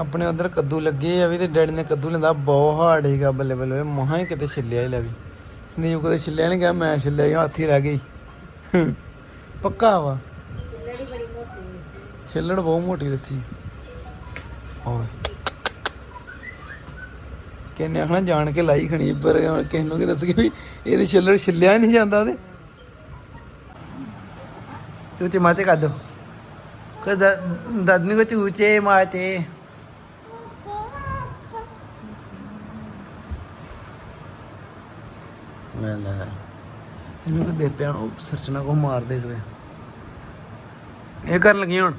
ਆਪਣੇ ਉਧਰ ਕੱਦੂ ਲੱਗੇ ਆ ਵੀ ਤੇ ਡੈਡੀ ਨੇ ਕੱਦੂ ਲੈਂਦਾ ਬਹੁਤ ਹਾਰਡ ਹੀਗਾ ਬੱਲੇ ਬੱਲੇ। ਮਹਾ ਹੀ ਕਿਤੇ ਛਿੱਲਿਆ ਹੀ ਲੈ ਵੀ। ਸੰਦੀਪ ਕਦੇ ਛਿੱਲਿਆ ਨਹੀਂ ਗਿਆ, ਮੈਂ ਛਿੱਲਿਆ ਹੀ, ਹੱਥ ਰਹਿ ਗਈ। ਪੱਕਾ ਵਾ। ਛਿੱਲੜ ਬਹੁਤ ਮੋਟੀ ਲੱਥੀ ਓਏ ਕਿੰਨੇ ਆਖਣਾ, ਜਾਣ ਕੇ ਲਾਈ ਖਣੀ ਪਰ ਕਿਸ ਨੂੰ ਕੀ ਦੱਸ ਕੇ ਵੀ ਇਹਦੇ ਛਿੱਲੜ ਛਿੱਲਿਆ ਨਹੀਂ ਜਾਂਦਾ ਤੇ। ਚੂਚੇ ਮਾਤੇ ਕਰ ਦੋ ਕੋ ਦਾਦਨੀ ਕੋ ਚੂਚੇ ਮਾਤੇ ਲੈ ਲੈ। ਇਹਨੂੰ ਕਿ ਦੇ ਪਿਆ ਉਹ ਸਰਚਣਾ ਕੋ ਮਾਰ ਦੇ ਤਵੇ ਇਹ ਕਰਨ ਲੱਗੀ ਹੁਣ?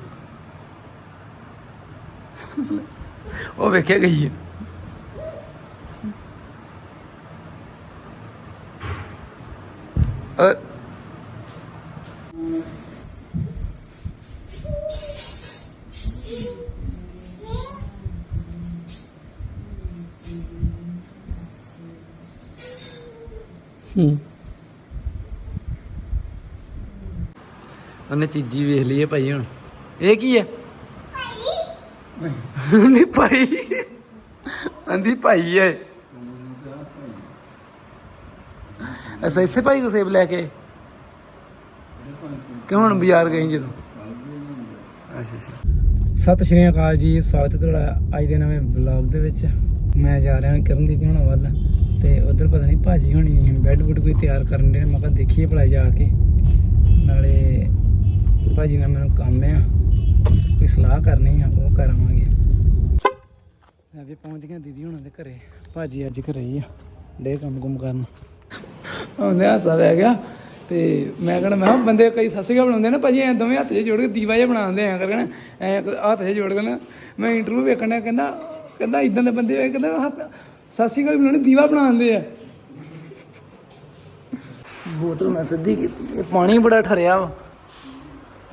ਉਹ ਵੇਖਿਆ ਗਈ ਹੈ। ਅ ਹੂੰ। ਉਹਨੇ ਚੀਜ਼ੀ ਵੇਖ ਲਈ ਹੈ ਭਾਈ ਹੁਣ। ਇਹ ਕੀ ਹੈ? ਨਹੀਂ ਭਾਈ। ਅੰਦੀ ਭਾਈ ਹੈ। ਐਸਾ ਇਸੇ ਭਾਈ ਕੋ ਸੇਬ ਲੈ ਕੇ? ਕਿ ਹੁਣ ਬਾਜ਼ਾਰ ਗਏ ਜਦੋਂ? ਅੱਛਾ ਅੱਛਾ। ਸਤਿ ਸ਼੍ਰੀ ਅਕਾਲ ਜੀ ਸਵਾਗਤ ਹੈ ਤੁਹਾਡਾ ਅੱਜ ਦੇ ਨਵੇਂ ਵਲੌਗ ਦੇ ਵਿੱਚ। ਮੈਂ ਜਾ ਰਿਹਾ ਹਾਂ ਕਰਨ ਦੀ ਹੋਣਾ ਵੱਲ। ਤੇ ਉਧਰ ਪਤਾ ਨਹੀਂ ਭਾਜੀ ਹੋਣੀ ਬੈੱਡ ਬੁੱਡ ਕੋਈ ਤਿਆਰ ਕਰਨ ਦੇ ਨੇ। ਮੈਂ ਕਿਹਾ ਦੇਖੀਏ ਭਲਾ ਜਾ ਕੇ। ਨਾਲੇ ਭਾਜੀ ਨਾਲ ਮੈਨੂੰ ਕੰਮ ਆ। ਕੋਈ ਸਲਾਹ ਕਰਨੀ ਆ, ਉਹ ਕਰਾਂਗੇ ਲੈ ਵੀ ਪਹੁੰਚ ਗਏ ਦੀਦੀ ਹੁਣਾਂ ਦੇ ਘਰੇ। ਭਾਜੀ ਅੱਜ ਘਰੇ ਹੀ ਆ, ਡੇ ਕੰਮ ਕੁਮ ਕਰਨ। ਉਹਨੇ ਹਾਸਾ ਪੈ ਗਿਆ। ਤੇ ਮੈਂ ਕਹਣਾ ਮੈਂ ਕਿਹਾ ਬੰਦੇ ਕਈ ਸੱਸੀਆਂ ਬਣਾਉਂਦੇ ਨੇ ਭਾਜੀ, ਐ ਦੋਵੇਂ ਹੱਥ 'ਚ ਜੋੜ ਕੇ ਦੀਵਾ ਜਿਹਾ ਬਣਾਉਂਦੇ ਆ ਕਰਕੇ ਐ ਹੱਥ 'ਚ ਜੋੜ ਕੇ ਨਾ। ਮੈਂ ਇੰਟਰਵਿਊ ਵੇਖਣਾ ਕਹਿੰਦਾ ਕਹਿੰਦਾ ਇਦਾਂ ਦੇ ਬੰਦੇ ਹੋਏ ਕਹਿੰਦਾ ਹੱਥ ਸੱਸੀ ਕਾਲ ਬਣਾਉਣੀ ਦੀਵਾ ਬਣਾਉਂਦੇ ਆ। ਬੋਤਲ ਮੈਂ ਸਿੱਧੀ ਕੀਤੀ ਇਹ ਪਾਣੀ ਬੜਾ ਠਰਿਆ ਵਾ।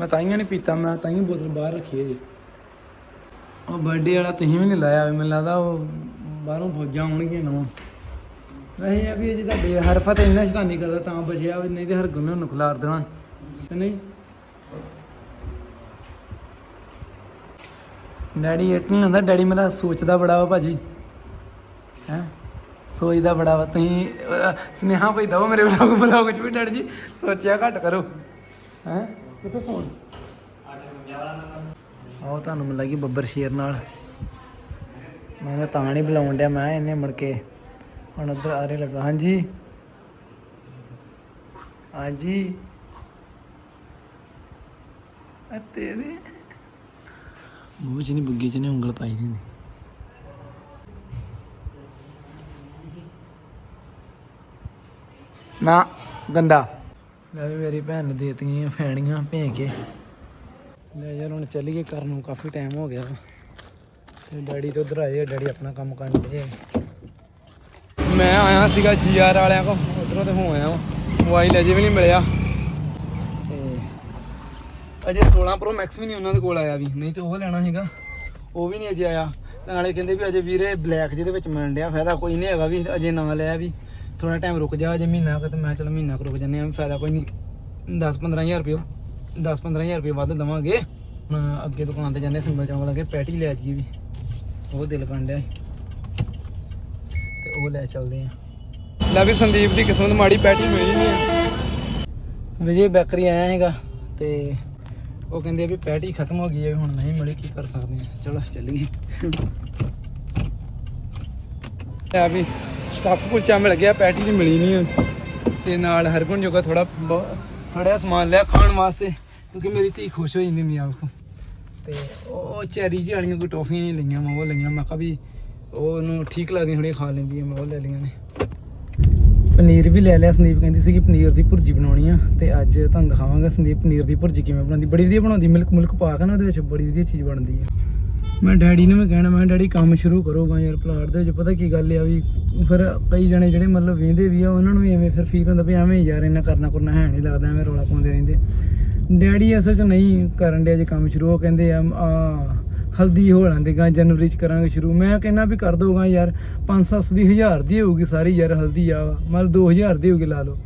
ਮੈਂ ਤਾਈਆਂ ਨਹੀਂ ਪੀਤਾ ਮੈਂ ਤਾਈਆਂ ਬੋਤਲ ਬਾਹਰ ਰੱਖੀ ਹੈ ਜੀ ਉਹ ਬਰਥਡੇ ਵਾਲਾ ਤੁਸੀਂ ਵੀ ਨਹੀਂ ਲਾਇਆ ਮੈਨੂੰ ਲੱਗਦਾ ਉਹ ਬਾਹਰੋਂ ਫੌਜਾਂ ਆਉਣਗੀਆਂ ਨਵਾਂ। ਨਹੀਂ ਆ ਵੀ ਇਹ ਜਿਹਦਾ ਬੇ ਹਰਫਤ ਇੰਨਾ ਸ਼ੈਤਾਨੀ ਕਰਦਾ ਤਾਂ ਬਚਿਆ ਵੀ ਨਹੀਂ ਤੇ ਹਰ ਗੁੰਨੇ ਨੂੰ ਖਿਲਾਰ ਦੇਣਾ। ਤੇ ਨਹੀਂ? ਡੈਡੀ ਇਟ ਨਹੀਂ ਹੁੰਦਾ ਡੈਡੀ ਮੇਰਾ ਸੋਚਦਾ ਬੜਾ ਵਾ ਭਾਜੀ। ਸੋਚਦਾ ਬੜਾ ਵਾ ਤੁਸੀਂ ਅਹ, ਸੁਨੇਹਾ ਭਈ ਦਵੋ ਮੇਰੇ ਵਲੌਗ ਵਲੌਗ ਚ ਵੀ ਡੈਡੀ ਜੀ ਸੋਚਿਆ ਘੱਟ ਕਰੋ। ਹੈ? ਕਿੱਥੇ ਫੋਨ ਆਓ ਤੁਹਾਨੂੰ ਮਿਲ ਲੱਗੀ ਬੱਬਰ ਸ਼ੇਰ ਨਾਲ। ਮੈਂ ਕਿਹਾ ਤਾਂ ਨਹੀਂ ਬੁਲਾਉਣ ਡਿਆ ਮੈਂ ਇਹਨੇ ਮੁੜ ਕੇ ਹੁਣ ਉਧਰ ਆਰੇ ਲੱਗਾ। ਹਾਂਜੀ? ਹਾਂਜੀ? ਆ ਤੇਰੇ ਮੂੰਹ ਚ ਨਹੀਂ ਬੁੱਗੀ ਚ ਨਹੀਂ ਉਂਗਲ ਪਾਈ ਦੀ ਨਾ ਗੰਦਾ। ਲੈ ਵੀ ਮੇਰੀ ਭੈਣ ਨੇ ਦੇਤੀਆਂ ਫੈਣੀਆਂ ਭੇਂ ਕੇ। ਲੈ ਯਾਰ ਹੁਣ ਚੱਲੀਏ ਘਰ ਨੂੰ ਕਾਫੀ ਟਾਈਮ ਹੋ ਗਿਆ। ਵਾ। ਤੇ ਡੈਡੀ ਤੇ ਉਧਰ ਆਏ ਆ, ਡੈਡੀ ਆਪਣਾ ਕੰਮ ਕਰਨ ਦੇ ਮੈਂ ਆਇਆ ਸੀਗਾ ਜੀਆਰ ਵਾਲਿਆਂ ਕੋ ਉਧਰੋਂ ਤੇ ਹੋ ਆਇਆ ਵਾਂ। ਮੋਬਾਈਲ ਅਜੇ ਵੀ ਨਹੀਂ ਮਿਲਿਆ। ਤੇ ਅਜੇ 16 Pro Max ਵੀ ਨਹੀਂ ਉਹਨਾਂ ਦੇ ਕੋਲ ਆਇਆ ਵੀ ਨਹੀਂ ਤੇ ਉਹ ਲੈਣਾ ਸੀਗਾ। ਉਹ ਵੀ ਨਹੀਂ ਅਜੇ ਆਇਆ। ਤੇ ਨਾਲੇ ਕਹਿੰਦੇ ਵੀ ਅਜੇ ਵੀਰੇ ਬਲੈਕ ਜਿਹਦੇ ਵਿੱਚ ਮਿਲਣ ਡਿਆ ਫਾਇਦਾ ਕੋਈ ਨਹੀਂ ਹੈਗਾ ਵੀ ਅਜੇ ਨਾ ਲਿਆ ਵੀ। ਥੋੜਾ ਟਾਈਮ ਰੁਕ ਜਾ ਅਜੇ ਮਹੀਨਾ ਕੁ ਤੇ ਮੈਂ ਚਲ ਮਹੀਨਾ ਕੁ ਰੁਕ ਜੰਨੇ ਆ ਫਾਇਦਾ ਕੋਈ ਨਹੀਂ 10 15000 ਰੁਪਏ 10 15000 ਰੁਪਏ ਵੱਧ ਦਵਾਂਗੇ। ਹੁਣ ਅੱਗੇ ਦੁਕਾਨ ਤੇ ਜਾਂਦੇ ਸਿੰਬਲ ਚੌਂਕ ਲੱਗੇ ਪੈਟੀ ਲੈ ਜੀ ਵੀ। ਉਹ ਦਿਲ ਕੰਡਿਆ ਡਿਆ ਤੇ ਉਹ ਲੈ ਚੱਲਦੇ ਆ ਲੈ ਵੀ ਸੰਦੀਪ ਦੀ ਕਿਸਮਤ ਮਾੜੀ, ਪੈਟੀ ਮਿਲੀ ਨਹੀਂ ਆ। ਵਿਜੇ ਬੈਕਰੀ ਆਇਆ ਹੈਗਾ ਤੇ ਉਹ ਕਹਿੰਦੇ ਵੀ ਪੈਟੀ ਖਤਮ ਹੋ ਗਈ ਹੈ, ਹੁਣ ਨਹੀਂ ਮਿਲੀ, ਕੀ ਕਰ ਸਕਦੇ ਆ ਚਲੋ, ਚੱਲੀਏ। ਲੈ ਵੀ ਸਟਾਫ ਕੁਲਚਾ ਮਿਲ ਗਿਆ, ਪੈਟੀ ਦੀ ਮਿਲੀ ਨਹੀਂ ਆ। ਤੇ ਨਾਲ ਹਰਗੁਣ ਜੋਗਾ ਥੋੜਾ ਥੋੜਾ ਜਿਹਾ ਸਮਾਨ ਲਿਆ ਖਾਣ ਵਾਸਤੇ, ਕਿਉਂਕਿ ਮੇਰੀ ਧੀ ਖੁਸ਼ ਹੋ ਜਾਂਦੀ ਨਹੀਂ ਆਪ ਤੇ ਉਹ ਚੈਰੀ ਜਿਹੀ ਵਾਲੀਆਂ ਕੋਈ ਟੌਫੀਆਂ ਨਹੀਂ ਲਈਆਂ, ਮੈਂ ਉਹ ਲਈਆਂ, ਮੈਂ ਕਿਹਾ ਵੀ ਉਹ ਉਹਨੂੰ ਠੀਕ ਲੱਗਦੀਆਂ ਥੋੜੀਆਂ ਖਾ ਲੈਂਦੀ ਆ ਮੈਂ ਉਹ ਲੈ ਲਈਆਂ ਨੇ। ਪਨੀਰ ਵੀ ਲੈ ਲਿਆ, ਸੰਦੀਪ ਕਹਿੰਦੀ ਸੀ ਕਿ ਪਨੀਰ ਦੀ ਭੁਰਜੀ ਬਣਾਉਣੀ ਆ, ਤੇ ਅੱਜ ਤੁਹਾਨੂੰ ਦਿਖਾਵਾਂਗਾ ਸੰਦੀਪ, ਪਨੀਰ ਦੀ ਭੁਰਜੀ ਕਿਵੇਂ ਬਣਾਉਂਦੀ, ਬੜੀ ਵਧੀਆ ਬਣਾਉਂਦੀ ਮਿਲਕ ਮੁਲਕ ਪਾ ਕੇ ਨਾ ਉਹਦੇ ਵਿੱਚ, ਬੜੀ ਵਧੀਆ ਚੀਜ਼ ਬਣਦੀ ਆ। ਮੈਂ ਡੈਡੀ ਨੂੰ ਵੀ ਕਹਿਣਾ ਮੈਂ ਕਿਹਾ, ਡੈਡੀ ਕੰਮ ਸ਼ੁਰੂ ਕਰੋਗਾ ਯਾਰ ਪਲਾਟ ਦੇ ਵਿੱਚ। ਪਤਾ ਕੀ ਗੱਲ ਆ ਵੀ ਫਿਰ ਕਈ ਜਣੇ ਜਿਹੜੇ ਮਤਲਬ ਵੇਂਦੇ ਵੀ ਆ ਉਹਨਾਂ ਨੂੰ ਵੀ ਐਵੇਂ ਫਿਰ ਫੀਲ ਹੁੰਦਾ ਵੀ ਐਵੇਂ ਯਾਰ ਇਹਨਾਂ ਕਰਨਾ ਕਰਨਾ ਹੈ ਨਹੀਂ ਲੱਗਦਾ ਐਵੇਂ ਰੌਲਾ ਪਾਉਂਦੇ ਰਹਿੰਦੇ। ਡੈਡੀ ਅਸਲ 'ਚ ਨਹੀਂ ਕਰਨ ਡਿਆ ਜੇ ਕੰਮ ਸ਼ੁਰੂ ਉਹ ਕਹਿੰਦੇ ਆ ਹਲਦੀ ਹੋ ਲਾਂਦੇ ਗਾਂ ਜਨਵਰੀ 'ਚ ਕਰਾਂਗੇ ਸ਼ੁਰੂ। ਮੈਂ ਕਹਿੰਦਾ ਵੀ ਕਰ ਦੋਗਾ ਯਾਰ 5-7 ਦੀ ਹਜ਼ਾਰ ਦੀ ਹੋਊਗੀ ਸਾਰੀ ਯਾਰ ਹਲਦੀ ਆ ਮਤਲਬ 2000 ਦੀ ਹੋਊਗੀ ਲਾ ਲਓ।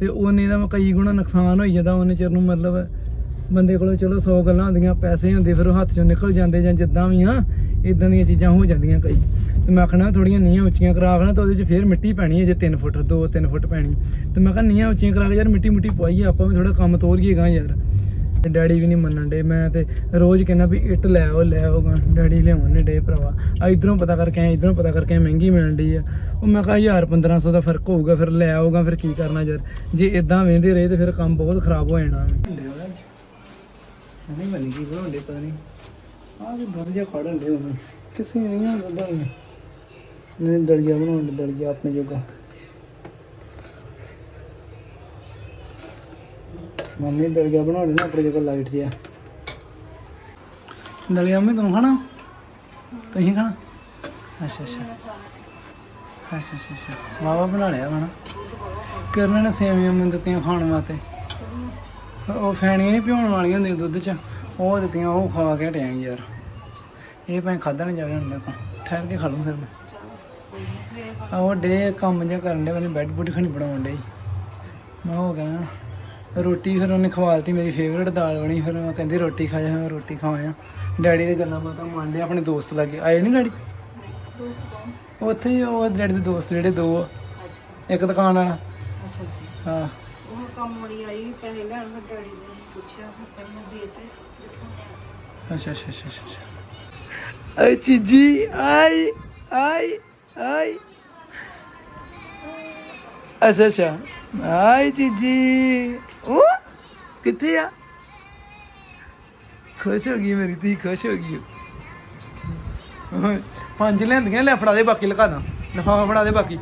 ਤੇ ਉਹਨੇ ਦਾ ਕਈ ਗੁਣਾ ਨੁਕਸਾਨ ਹੋਈ ਜਾਂਦਾ ਉਹਨੇ ਚਿਰ ਨੂੰ ਮਤਲਬ ਬੰਦੇ ਕੋਲੋਂ ਚਲੋ 100 ਗੱਲਾਂ ਹੁੰਦੀਆਂ, ਪੈਸੇ ਹੁੰਦੇ, ਫਿਰ ਉਹ ਹੱਥ ਚੋਂ ਨਿਕਲ ਜਾਂਦੇ ਜਾਂ ਜਿੱਦਾਂ ਵੀ ਆ ਇਦਾਂ ਦੀਆਂ ਚੀਜ਼ਾਂ ਹੋ ਜਾਂਦੀਆਂ ਕਈ। ਤੇ ਮੈਂ ਆਖਣਾ ਥੋੜੀਆਂ ਨੀਆਂ ਉੱਚੀਆਂ ਕਰਾ ਆਖਣਾ ਤਾਂ ਉਹਦੇ 'ਚ ਫੇਰ ਮਿੱਟੀ ਪੈਣੀ ਹੈ ਜੇ 3 ਫੁੱਟ 2-3 ਫੁੱਟ ਪੈਣੀ। ਤੇ ਮੈਂ ਕਿਹਾ ਨੀਆਂ ਉੱਚੀਆਂ ਕਰਾ ਕੇ ਯਾਰ ਮਿੱਟੀ ਮੁੱਟੀ ਪਵਾਈਏ ਆਪਾਂ ਵੀ ਥੋੜਾ ਕੰਮ ਤੋਰੀਏਗਾ ਯਾਰ। ਡੈਡੀ ਵੀ ਨਹੀਂ ਮੰਨਣ ਡੇ ਮੈਂ ਤੇ ਰੋਜ਼ ਕਹਿੰਦਾ ਵੀ ਇੱਟ ਲੈ ਆਓ, ਲੈ ਆਓਗਾ ਡੈਡੀ ਲਿਆਉਣ ਨੇ ਡੇ ਭਰਾਵਾ। ਆ ਇਧਰੋਂ ਪਤਾ ਕਰਕੇ ਆਏ, ਇਧਰੋਂ ਪਤਾ ਕਰਕੇ ਮਹਿੰਗੀ ਮਿਲਣ ਡਈ ਆ। ਉਹ ਮੈਂ ਕਿਹਾ 1000 1500 ਦਾ ਫ਼ਰਕ ਹੋਊਗਾ, ਫਿਰ ਲੈ ਆਓਗਾ ਫਿਰ ਕੀ ਕਰਨਾ ਯਾਰ। ਜੇ ਇਦਾਂ ਵੇਂਦੇ ਰਹੇ ਤੇ ਫਿਰ ਕੰਮ ਬਹੁਤ ਖਰਾਬ ਹੋ ਜਾਣਾ। ਨਹੀਂ ਬਣੀ ਕੀ ਬਣਾਉਂਦੇ ਪਤਾ ਨਹੀਂ। ਆਹ ਵੀ ਦੁੱਧ ਖੜਨ ਦੇ ਉਹਨੂੰ ਕਿਸੇ ਨਹੀਂ ਆ ਦੁੱਧ ਨੇ ਦਲੀਆ ਬਣਾਉਣ ਦੇ ਦਲੀਆ ਆਪਣੇ ਜੋਗਾ। ਮੰਮੀ ਦਲੀਆ ਬਣਾ ਲੈਣਾ ਆਪਣੇ ਜੋਗਾ ਲਾਈਟ ਜਿਹਾ। ਦਲਿਆ ਮੈਂ ਤੂੰ ਖਾਣਾ? ਤੁਸੀਂ ਖਾਣਾ? ਅੱਛਾ ਅੱਛਾ। ਅੱਛਾ ਅੱਛਾ ਅੱਛਾ। ਮਾਵਾ ਬਣਾ ਲਿਆ ਖਾਣਾ। ਕਰਨ ਨੇ ਸੇਵੀਆਂ ਮੈਨੂੰ ਦਿੱਤੀਆਂ ਖਾਣ ਵਾਸਤੇ। ਉਹ ਫੈਣੀਆਂ ਨਹੀਂ ਪਿਉਣ ਵਾਲੀਆਂ ਹੁੰਦੀਆਂ ਦੁੱਧ 'ਚ। ਉਹ ਦਿੱਤੀਆਂ ਉਹ ਖਾ ਕੇ ਹਟਿਆ ਯਾਰ। ਇਹ ਭਾਵੇਂ ਖਾਦਾ ਨਹੀਂ ਜਾਵੇ ਮੇਰੇ ਕੋਲ ਠਹਿਰ ਕੇ ਖਾ ਲੂੰ ਫਿਰ ਮੈਂ। ਆਹ ਡੇ ਕੰਮ ਜਿਹਾ ਕਰਨ ਦੇ ਮੈਨੂੰ ਬੈੱਡ ਬੁੱਡ ਖਣੀ ਬਣਾਉਣ ਡੇ ਮੈਂ ਹੋ ਗਿਆ ਰੋਟੀ ਫਿਰ ਉਹਨੇ ਖਵਾਲਤੀ ਮੇਰੀ ਫੇਵਰੇਟ ਦਾਲ ਬਣੀ ਫਿਰ ਮੈਂ ਕਹਿੰਦੀ ਰੋਟੀ ਖਾ ਜਾ ਮੈਂ ਰੋਟੀ ਖਾਵਾਂ ਡੈਡੀ ਦੇ ਗੱਲਾਂ ਬਾਤਾਂ ਮੰਨ ਲਿਆ ਆਪਣੇ ਦੋਸਤ ਲੱਗੇ। ਆਏ ਨਹੀਂ ਡੈਡੀ? ਦੋਸਤ ਕੌਣ ਉੱਥੇ ਉਹ ਡੈਡੀ ਦੇ ਦੋਸਤ ਜਿਹੜੇ ਦੋ ਇੱਕ ਦੁਕਾਨ ਵਾਲਾ। ਅੱਛਾ ਅੱਛਾ। ਹਾਂ। ਉਹ ਕੰਮ ਵਾਲੀ ਆਈ ਪੈਸੇ ਲੈਣ ਮੈਂ ਡੈਡੀ ਨੇ ਪੁੱਛਿਆ ਫਿਰ ਪਹਿਲਾਂ ਦੇ ਤੇ ਜਿੱਥੋਂ। ਅੱਛਾ ਅੱਛਾ ਅੱਛਾ ਅੱਛਾ, ਅੱਛਾ। ਆਈ ਚੀਜੀ ਆਈ ਆਈ ਆਈ। ਅੱਛਾ ਅੱਛਾ। ਆਈ ਚੀਜੀ। ਉਹ ਕਿੱਥੇ ਆ? ਖੁਸ਼ ਹੋ ਗਈ ਮੇਰੀ ਧੀ ਖੁਸ਼ ਹੋ ਗਈ ਓਏ, ਪੰਜ ਲੈਂਦੀਆਂ ਲੈ ਫੜਾ ਦੇ ਬਾਕੀ ਲਗਾ ਦਾਂ। ਲਫਾਫਾ ਫੜਾ ਦੇ ਬਾਕੀ।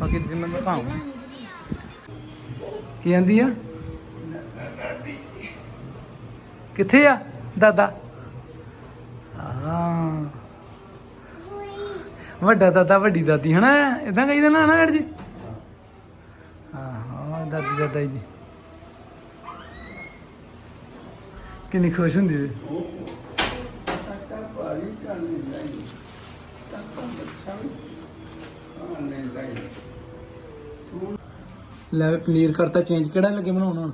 ਬਾਕੀ ਤੇ ਮੈਂ ਦਿਖਾਵਾਂ ਕੀ ਆਂਦੀ ਆ? ਕਿੱਥੇ ਆ? ਦਾਦਾ। ਹਾਂ। ਵੱਡਾ ਦਾਦਾ, ਵੱਡੀ ਦਾਦੀ, ਹਨਾ? ਇਦਾਂ ਕਹੀਦਾ ਨਾ, ਹਨਾ ਅੜ ਜੀ? ਹਾਂ ਹਾਂ, ਦਾਦੀ, ਦਾਦਾ ਜੀ। ਕਿੰਨੀ ਖੁਸ਼ ਹੁੰਦੀ ਵੇ ਲੈ ਵੀ ਪਨੀਰ ਕਰਤਾ ਚੇਂਜ ਕਿਹੜਾ ਲੱਗੇ ਬਣਾਉਣ ਹੁਣ?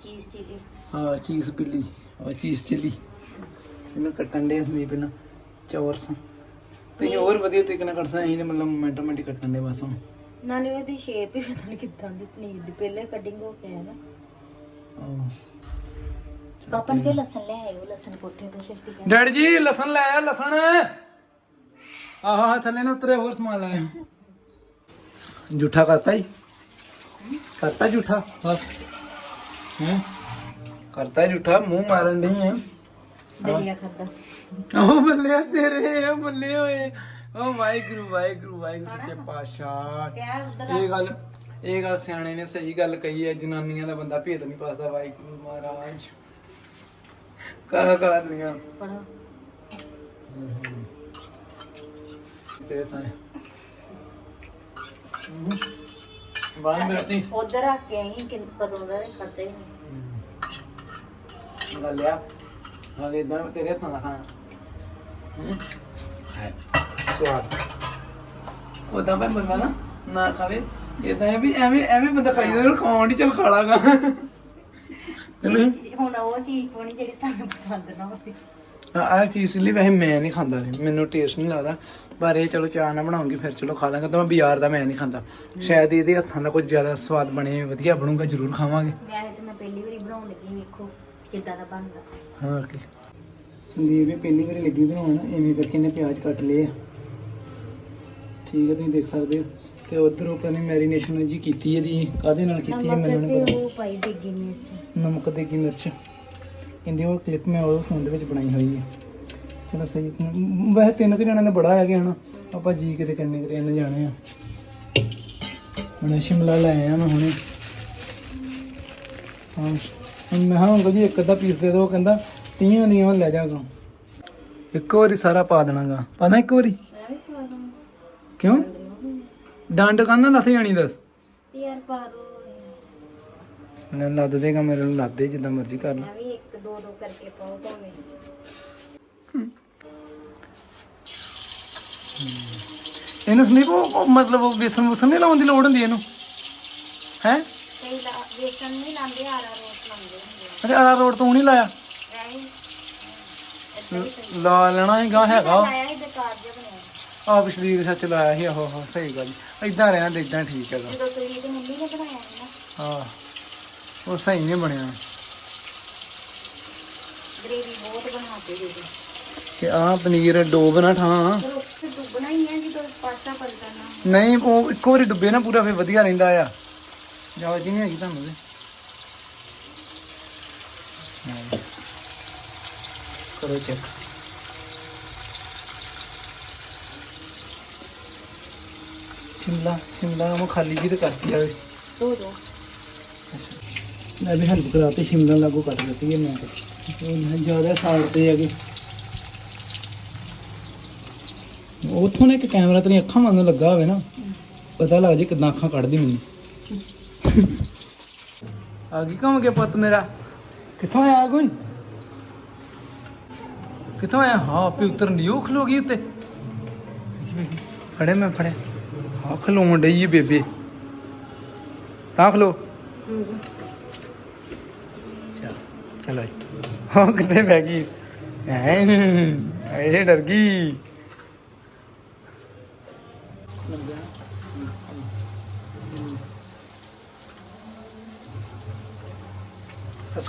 ਚੀਜ਼ ਚੀਲੀ। ਹਾਂ ਚੀਜ਼ ਪਿੱਲੀ ਉਹ ਚੀਜ਼ ਚਿੱਲੀ। ਇਹਨੂੰ ਕੱਟਣ ਦੇ ਚੌਰਸ ਤੇ ਹੋਰ ਵਧੀਆ ਤਰੀਕੇ ਨਾਲ ਕੱਟਦਾ ਤੇ ਮਤਲਬ ਮਿੰਟੋ ਮਿੰਟ ਹੀ ਕੱਟਣ ਦੇ ਬਸ ਹੁਣ। ਨਾਲੇ ਉਹਦੀ ਸ਼ੇਪ ਹੀ ਪਤਾ ਨਹੀਂ ਕਿੱਦਾਂ ਦੀ ਪਨੀਰ ਦੀ ਪਹਿਲੇ ਕਟਿੰਗ ਹੋ ਕੇ ਆ ਨਾ। ਆਹ। ਪਾਪਾ ਨੇ ਕਿਹਾ ਲਸਣ ਲੈ ਆਇਓ ਲਸਣ ਕੋਠੇ ਤੋਂ ਛੇਤੀ ਕਰ ਡੈਡੀ ਜੀ ਲਸਣ ਲੈ ਆ ਲਸਣ। ਆਹ ਥੱਲੇ ਨੂੰ ਉਤਰੇ ਹੋਰ ਸਮਾਨ ਲਾਇਆ। ਝੂਠਾ ਕਰਤਾ ਹੀ ਕਰਤਾ ਝੂਠਾ? ਬਸ। ਹੈ? ਕਰਤਾ ਝੂਠਾ ਮੂੰਹ ਮਾਰਨ ਨਹੀਂ ਹੈ ਦਲੀਆ ਖਾਦਾ ਉਹ ਬੱਲੇ ਤੇਰੇ ਉਹ ਬੱਲੇ ਹੋਏ ਉਹ ਵਾਹਿਗੁਰੂ ਵਾਹਿਗੁਰੂ ਵਾਹਿਗੁਰੂ ਸੱਚੇ ਪਾਤਸ਼ਾਹ। ਇਹ ਗੱਲ ਇਹ ਗੱਲ ਸਿਆਣੇ ਨੇ ਸਹੀ ਗੱਲ ਕਹੀ ਹੈ। ਜਨਾਨੀਆਂ ਦਾ ਬੰਦਾ ਭੇਦ ਨਹੀਂ ਪਾਸਦਾ। ਵਾਹਿਗੁਰੂ ਮਹਾਰਾਜ। ਕਹਾ ਕਹਾ ਦੁਨੀਆ ਪੜੋ ਤੇ ਤਾਂ ਬਾਹਰ ਮਿਲਤੀ ਉਧਰ ਆ ਕੇ ਆਈ ਕਿ ਕਦੋਂ ਦਾ ਹੀ ਨਹੀਂ। ਗੱਲ ਆ ਹਾਲੇ ਇਦਾਂ ਤੇਰੇ ਹੱਥਾਂ ਦਾ ਖਾਣਾ। ਹੂੰ। ਹੈ ਸਵਾਦ। ਉਦਾਂ ਪਰ ਬੰਦਾ ਨਾ ਨਾ ਖਾਵੇ। ਇਦਾਂ ਵੀ ਐਵੇਂ ਐਵੇਂ ਬੰਦਾ ਖਾਈ ਜਾਂਦਾ ਖਾਣ ਨਹੀਂ ਚੱਲ ਖਾ ਲਾਗਾ। ਜਿਹੜੀ ਚੀਜ਼- ਹੁਣ ਉਹ ਚੀਜ਼ ਕੋਣੀ ਜਿਹੜੀ ਤੁਹਾਨੂੰ ਪਸੰਦ ਨਾ ਹੋਵੇ। ਆਹ ਚੀਜ਼ ਲਈ ਵੈਸੇ ਮੈਂ ਨਹੀਂ ਖਾਂਦਾ ਜੀ, ਮੈਨੂੰ ਟੇਸਟ ਨਹੀਂ ਲੱਗਦਾ। ਪਰ ਇਹ ਚਲੋ ਚਾਹ ਨਾ ਬਣਾਉਂਗੀ ਫਿਰ ਚਲੋ ਖਾ ਲਾਂਗਾ। ਤਾਂ ਮੈਂ ਬਾਜ਼ਾਰ ਦਾ ਮੈਂ ਨਹੀਂ ਖਾਂਦਾ। ਸ਼ਾਇਦ ਇਹਦੇ ਹੱਥਾਂ ਦਾ ਕੁਝ ਜ਼ਿਆਦਾ ਸਵਾਦ ਬਣੇ ਵਧੀਆ ਬਣੂਗਾ ਜ਼ਰੂਰ ਖਾਵਾਂਗੇ। ਵੈਸੇ ਤੇ ਮੈਂ ਪਹਿਲੀ ਵਾਰੀ ਬਣਾਉਣ ਲੱਗੀ ਵੇਖੋ ਕਿੱਦਾਂ ਦਾ ਬਣਦਾ। ਹਾਂ ਕੀ? ਸੰਦੀਪ ਵੀ ਪਹਿਲੀ ਵਾਰੀ ਲੱਗੀ ਬਣਾਉਣ। ਐਵੇਂ ਕਰਕੇ ਇਹਨੇ ਪਿਆਜ਼ ਕੱਟ ਲਏ ਆ। ਠੀਕ ਹੈ ਤੁਸੀਂ ਦੇਖ ਸਕਦੇ ਹੋ। ਤੇ ਉਧਰ ਨੇ ਮੈਰੀਨੇਸ਼ਨ ਜੀ ਕੀਤੀ ਇਹਦੀ ਕਾਦੇ ਨਾਲ ਕੀਤੀ ਹੈ ਮੈਨੂੰ ਨਹੀਂ ਪਤਾ। ਉਹ ਪਾਈ ਦੇਗੀ ਮਿਰਚ। ਨਮਕ ਤੇ ਕੀ ਮਿਰਚ। ਕਹਿੰਦੇ ਉਹ ਕਲਿੱਪ ਮੈਂ ਉਹ ਫੋਨ ਦੇ ਵਿੱਚ ਬਣਾਈ ਹੋਈ ਹੈ ਚਲੋ ਸਹੀ ਵੈਸੇ ਤਿੰਨ ਕੁ ਜਣਿਆਂ ਦਾ ਬੜਾ ਆ ਗਿਆ ਹਨਾ। ਆਪਾਂ ਜੀ ਕਿਤੇ ਕਰਨੇ ਕਿਤੇ ਇਹਨੇ ਜਾਣੇ ਆ। ਹੁਣ ਸ਼ਿਮਲਾ ਲੈ ਆਇਆ ਮੈਂ ਹੁਣੇ। ਹਾਂ। ਮੈਂ ਹਾਂ ਅੰਕਲ ਜੀ ਇੱਕ ਅੱਧਾ ਪੀਸ ਦੇ ਦਿਓ ਕਹਿੰਦਾ 30 ਦੀਆਂ ਲੈ ਜਾਗਾ ਇੱਕ ਵਾਰੀ ਸਾਰਾ ਪਾ ਦੇਣਾਗਾ। ਪਤਾ ਇੱਕ ਵਾਰੀ? ਮੈਂ ਵੀ ਪਾ ਦਾਂ ਕਿਉਂ? ਡੰਡ ਕੰਨ ਦੱਸ ਜਾਣੀ ਦੱਸ। ਯਾਰ ਪਾ ਦੋ। ਲੱਦ ਦੇਗਾ ਮੇਰੇ ਨੂੰ ਲੱਦ ਦੇ ਜਿੱਦਾਂ ਮਰਜ਼ੀ ਕਰ ਲੈ। ਮੈਂ ਵੀ ਇੱਕ ਦੋ ਦੋ ਕਰਕੇ ਪਾਓ ਭਾਵੇਂ। ਇਹਨੂੰ ਸੰਦੀਪ ਉਹ ਉਹ ਮਤਲਬ ਉਹ ਬੇਸਨ ਬੁਸਨ ਨਹੀਂ ਲਾਉਣ ਦੀ ਲੋੜ ਹੁੰਦੀ ਇਹਨੂੰ? ਹੈ? ਕਈ ਲਾ ਵੇਸਣ ਨਹੀਂ ਲਾਉਂਦੇ ਆਰਾ ਰੋਟ ਲਾਉਂਦੇ ਹੁੰਦੇ ਆ। ਅਰੇ ਆਹ ਰੋਡ ਤੋਂ ਨਹੀਂ ਲਾਇਆ? ਲਾ ਲੈਣਾ ਹੀ ਗਾ ਹੈਗਾ। ਲਾਇਆ ਹੀ ਬੇਕਾਰ ਜਿਹਾ ਬਣਿਆ। ਪਿਛਲੀ ਦੇ ਸੱਚ ਲਾਇਆ ਸੀ ਆਹੋ ਆਹੋ ਸਹੀ ਗੱਲ। ਇਦਾਂ ਰਹਿਣ ਦੇ ਇਦਾਂ ਠੀਕ ਹੈਗਾ। ਜਦੋਂ ਤੁਸੀਂ ਤੇ ਮੰਮੀ ਨੇ ਬਣਾਇਆ ਸੀ ਨਾ। ਹਾਂ ਉਹ ਸਹੀ ਨਹੀਂ ਬਣਿਆ। ਗ੍ਰੇਵੀ ਬਹੁਤ ਬਣਾ ਕੇ ਦੇ ਦੇ ਕਿ ਆਹ ਪਨੀਰ ਡੋਬ ਨਾ ਠਾਂ। ਪਰ ਉੱਥੇ ਡੁੱਬਣਾ ਹੀ ਹੈ ਜਦੋਂ ਪਾਸਾ ਪਲਟਣਾ ਨਹੀਂ ਉਹ ਇੱਕੋ ਵਾਰੀ ਡੁੱਬੇ ਨਾ ਪੂਰਾ ਫੇ ਵਧੀਆ ਰਹਿੰਦਾ ਆ। ਜਾਵਾ ਜੀ ਨਹੀਂ ਹੈਗੀ ਤੁਹਾਨੂੰ ਤੇ। ਕਰੋ ਚੈੱਕ। ਸ਼ਿਮਲਾ ਸ਼ਿਮਲਾ ਮੈਂ ਖਾਲੀ ਜੀ ਤੇ ਕਰਤੀ ਜਾਵੇ ਦੋ ਦੋ ਮੈਂ ਵੀ ਹੈਲਪ ਕਰਾਤੀ ਸ਼ਿਮਲਾ ਲਾਗੂ ਕਰ ਦਿੱਤੀ ਹੈ ਮੈਂ। ਉਹ ਜ਼ਿਆਦਾ ਸਾਈਡ ਤੇ ਹੈਗੇ। ਉਥੋਂ ਨੇ ਇੱਕ ਕੈਮਰਾ ਤੇਰੀ ਅੱਖਾਂ ਵਾਂਗੂ ਲੱਗਾ ਹੋਵੇ ਨਾ ਪਤਾ ਲੱਗ ਜੇ ਕਿਦਾਂ ਅੱਖਾਂ ਕੱਢਦੀ ਮੈਨੂੰ। ਆ ਗਈ ਕੰਮ ਕੇ ਪੁੱਤ ਮੇਰਾ? ਕਿੱਥੋਂ ਆਇਆ ਗੁਣ? ਕਿੱਥੋਂ ਆਇਆ? ਹਾਂ ਆਪੇ ਉਤਰਨ ਦੀ ਉਹ ਖਲੋ ਗਈ ਉੱਤੇ। ਫੜੇ ਮੈਂ ਫੜੇ। ਹਾਂ ਖਲੋਣ ਡਈ ਏ ਬੇਬੇ। ਤਾਂ ਖਲੋ। ਚਲ, ਚਲੋ ਹਾਂ ਕਿੱਥੇ ਬਹਿ ਗਈ। ਐ, ਇਹ ਡਰ ਗਈ।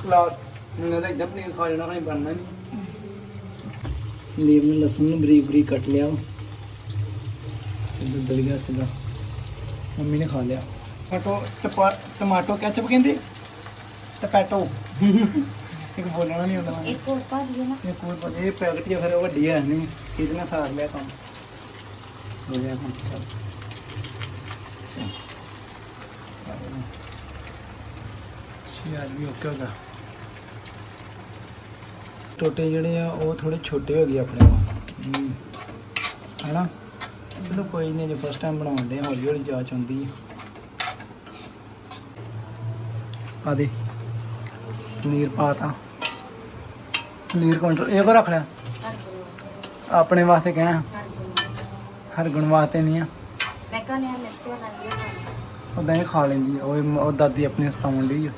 ਕਲਾਸ ਮੈਨੂੰ ਤਾਂ ਇਦਾਂ ਪਨੀਰ ਖਾ ਜਾਣਾ ਨਹੀਂ ਬਣਨਾ ਨਹੀਂ। ਲੀਵ ਨੂੰ ਲਸਣ ਨੂੰ ਬਰੀਕ ਬਰੀਕ ਕੱਟ ਲਿਆ। ਇਦਾਂ ਦਲ ਗਿਆ ਸੀਗਾ। ਮੰਮੀ ਨੇ ਖਾ ਲਿਆ। ਟਮਾਟੋ ਟਮਾਟੋ ਕੈਚਪ ਕਹਿੰਦੇ? ਟਪੈਟੋ। ਇੱਕ ਬੋਲਣਾ ਨਹੀਂ ਆਉਂਦਾ ਮੈਨੂੰ ਇੱਕ ਹੋਰ ਪਾ ਦਿਓ ਨਾ। ਇਹ ਕੋਈ ਪਤਾ ਇਹ ਪੈਕਟ ਜਿਹਾ ਫਿਰ ਉਹ ਵੱਡੀ ਹੈ ਨਹੀਂ। ਇਹਦੇ ਨਾਲ ਸਾਰ ਲਿਆ ਕੰਮ। ਹੋ ਗਿਆ ਹੁਣ ਚੱਲ ਯਾਰ ਵੀ ਓਕੇ ਹੋਗਾ ਟੋਟੇ ਜਿਹੜੇ ਆ ਉਹ ਥੋੜੇ ਛੋਟੇ ਹੋ ਗਏ ਆਪਣੇ। ਹਨਾ? ਚਲੋ ਕੋਈ ਨਹੀਂ ਜੇ ਫਸਟ ਟਾਈਮ ਬਣਾਉਂਦੇ ਆ ਹੌਲੀ ਹੌਲੀ ਜਾਚ ਆਉਂਦੀ ਹੈ ਆ ਦੇ। ਪਨੀਰ ਪਾਤਾ ਪਨੀਰ ਕਾਊਂਟਰ ਇਹ ਕੋ ਰੱਖ ਲਿਆ? ਆਪਣੇ ਵਾਸਤੇ ਕਹਿਆ ਹਰ ਗੁਣ ਵਾਸਤੇ ਨਹੀਂ ਆ। ਮੈਂ ਕਹਾਂ ਨੇ ਮਿਰਚ ਲਿਆ ਉਦਾਂ ਹੀ ਖਾ ਲੈਂਦੀ ਆ। ਉਹ ਉਹ ਦਾਦੀ ਆਪਣੀ ਸਤਾਉਣ ਆ।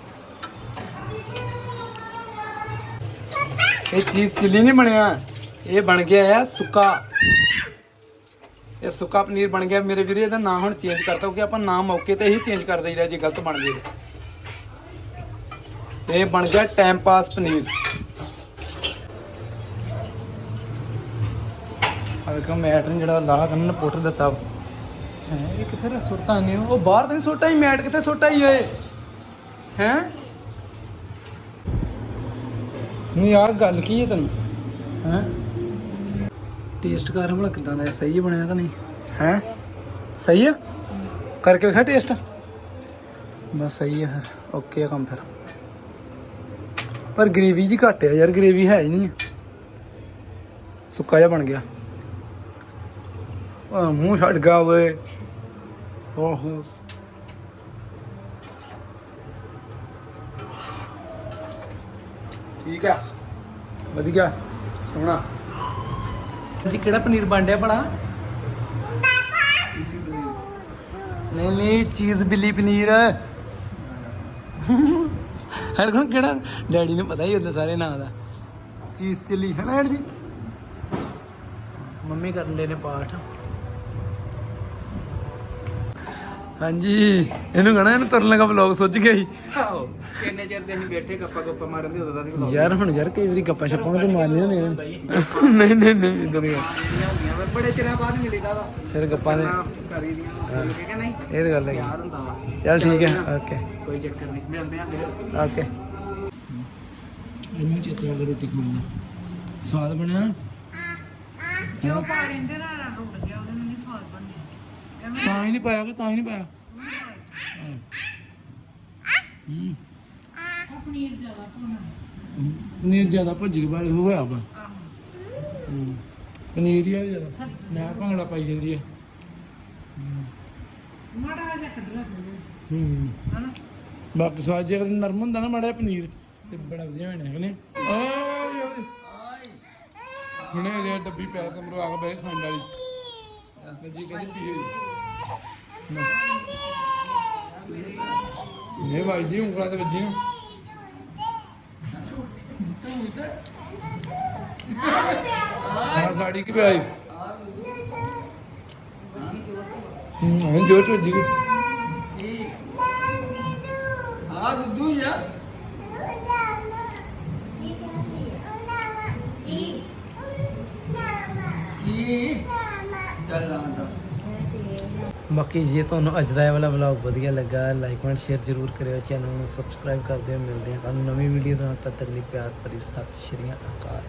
ਇਹ ਚੀਜ਼ ਚਿੱਲੀ ਨਹੀਂ ਬਣਿਆ। ਇਹ ਬਣ ਗਿਆ ਆ ਸੁੱਕਾ। ਇਹ ਸੁੱਕਾ ਪਨੀਰ ਬਣ ਗਿਆ। ਮੇਰੇ ਵੀਰੇ, ਇਹਦਾ ਨਾਂ ਹੁਣ ਚੇਂਜ ਕਰਤਾ, ਕਿਉਂਕਿ ਆਪਾਂ ਨਾਮ ਮੌਕੇ ਤੇ ਹੀ ਚੇਂਜ ਕਰ ਦਈਦਾ, ਜੇ ਗਲਤ ਬਣ ਜੇ ਇਹ ਬਣ ਗਿਆ ਟਾਈਮ ਪਾਸ ਪਨੀਰ। ਆ ਮੈਟ ਨੇ ਜਿਹੜਾ ਲਾਹ ਕਰਨ ਨੇ ਪੁੱਟ ਦਿੱਤਾ। ਇਹ ਕਿੱਥੇ ਰੱਖ ਸੁੱਟਾ ਨਹੀਂ ਉਹ ਬਾਹਰ ਤਾਂ ਨਹੀਂ ਸੁੱਟਾ ਹੀ, ਮੈਟ ਕਿੱਥੇ ਸੁੱਟਾ ਹੀ ਓਏ? ਹੈ? ਨਹੀਂ ਯਾਰ ਗੱਲ ਕੀ ਹੈ ਤੈਨੂੰ? ਹੈ? ਟੇਸਟ ਕਰ ਭਲਾ ਕਿਦਾਂ ਦਾ ਹੈ? ਸਹੀ ਬਣਿਆ ਕਿ ਨਹੀਂ ਹੈ ਸਹੀ ਹੈ ਕਰਕੇ ਵੇਖਾ ਟੇਸਟ ਬਸ ਸਹੀ ਹੈ ਫਿਰ ਓਕੇ ਆ ਕੰਮ ਫਿਰ ਪਰ ਗ੍ਰੇਵੀ ਜੀ ਘੱਟ ਹੈ ਯਾਰ ਗ੍ਰੇਵੀ ਹੈ ਹੀ ਨਹੀਂ ਸੁੱਕਾ ਜਿਹਾ ਬਣ ਗਿਆ ਆ ਮੂੰਹ ਛੱਡ ਗਿਆ ਓਏ ਓਹੋ ਠੀਕ ਆ ਵਧੀਆ ਸੋਹਣਾ ਜੀ ਕਿਹੜਾ ਪਨੀਰ ਬਣ ਡਿਆ ਬੜਾ ਨਹੀਂ ਨਹੀਂ, ਚੀਜ਼ ਬਿੱਲੀ ਪਨੀਰ। ਹਰ ਕੋਣ ਕਿਹੜਾ? ਡੈਡੀ ਨੂੰ ਪਤਾ ਹੀ ਹੁੰਦਾ ਸਾਰੇ ਨਾਂ ਦਾ। ਚੀਜ਼ ਚਿੱਲੀ, ਹੈ ਨਾ ਜੀ? ਮੰਮੀ ਕਰਨ ਦੇ ਨੇ ਪਾਠ। ਹਾਂਜੀ। ਇਹਨੂੰ ਕਹਣਾ ਇਹਨੂੰ ਤੁਰਨ ਲੱਗਾ ਵਲੌਗ ਸੋਚ ਗਿਆ ਸੀ। ਆਹੋ ਕਿੰਨੇ ਚਿਰ ਦੇ ਅਸੀਂ ਬੈਠੇ ਗੱਪਾ ਗੱਪਾ ਮਾਰਨ ਦੇ ਉਦੋਂ ਦਾ ਨਹੀਂ ਯਾਰ ਹੁਣ ਯਾਰ ਕਈ ਵਾਰੀ ਗੱਪਾਂ ਛੱਪਾਂ ਤੇ ਮਾਰਨੀਆਂ ਨੇ। ਨਹੀਂ ਨਹੀਂ ਨਹੀਂ ਇਦਾਂ ਨਹੀਂ ਹੁੰਦੀਆਂ ਵਾ ਬੜੇ ਚਿਰਾਂ ਬਾਅਦ ਮਿਲੀਦਾ ਵਾ। ਫਿਰ ਗੱਪਾਂ ਦੇ ਕਰੀ ਦੀਆਂ ਕਿ ਕਿ ਨਹੀਂ? ਇਹ ਤਾਂ ਗੱਲ ਹੈ ਯਾਰ ਹੁੰਦਾ ਵਾ। ਚੱਲ ਠੀਕ ਹੈ ਓਕੇ। ਕੋਈ ਚੱਕਰ ਨਹੀਂ ਮਿਲਦੇ ਆ ਫਿਰ। ਓਕੇ। ਇਹਨੂੰ ਚੇਤੇ ਨਾਲ ਰੋਟੀ ਖਾਣਾ ਸਵਾਦ ਬਣਿਆ ਨਾ? ਕਿਉਂ ਪਾ ਦਿੰਦੇ ਨਾ ਨਾ ਰੁੱਟ ਗਿਆ ਉਹਦੇ ਨਾਲ ਨਹੀਂ ਸਵਾਦ ਬਣਿਆ ਤਾਂ ਹੀ ਨਹੀਂ ਪਾਇਆ ਕਿ ਤਾਂ ਹੀ ਨਹੀਂ ਪਾਇਆ। ਹੂੰ। ਉਹ ਪਨੀਰ ਜ਼ਿਆਦਾ ਪਾਉਣਾ। ਪਨੀਰ ਜ਼ਿਆਦਾ ਭੱਜ ਕੇ ਬਾਅਦ ਹੋਇਆ ਵਾ। ਹੂੰ। ਪਨੀਰ ਹੀ ਆ ਜ਼ਿਆਦਾ ਨਾ ਭੰਗੜਾ ਪਾਈ ਜਾਂਦੀ ਆ। ਮਾੜਾ ਜਿਹਾ ਕੱਢਣਾ ਹੂੰ। ਹਨਾ? ਬਾਕੀ ਸਵਾਦ ਜੇ ਨਰਮ ਹੁੰਦਾ ਨਾ ਮਾੜਾ ਪਨੀਰ ਤੇ ਬੜਾ ਵਧੀਆ ਬਣਿਆ ਹੈ ਨੇ ਹੁਣੇ ਜੇ ਡੱਬੀ ਪੈਰ ਤੇ ਮਰਵਾ ਕੇ ਬਹਿ ਖੰਡ ਵਾਲੀ। ਜੀ ਕਹਿੰਦੇ ਪੀ ਇਹ ਵੱਜਦੀ ਉਂਗਲਾਂ ਤੇ ਵੱਜੀਆਂ ਹਾਂ ਗਾੜੀ ਕਿ ਭਾਈ ਹੂੰ ਜੋ ਚੋ ਜੀ ਹਾਂ, ਦੁੱਧੂ ਯਾਰ ਕੀ ਚੱਲ ਆਂ ਦੱਸ ਬਾਕੀ ਜੇ ਤੁਹਾਨੂੰ ਅੱਜ ਦਾ ਇਹ ਵਾਲਾ ਵਲੌਗ ਵਧੀਆ ਲੱਗਾ ਲਾਈਕ ਕਮੈਂਟ ਸ਼ੇਅਰ ਜ਼ਰੂਰ ਕਰਿਓ ਚੈਨਲ ਨੂੰ ਸਬਸਕ੍ਰਾਈਬ ਕਰ ਦਿਓ, ਮਿਲਦੇ ਹਾਂ ਤੁਹਾਨੂੰ ਨਵੀਂ ਵੀਡੀਓ ਨਾਲ, ਤਦ ਤੱਕ ਲਈ ਪਿਆਰ ਭਰੀ ਸਤਿ ਸ਼੍ਰੀ ਅਕਾਲ।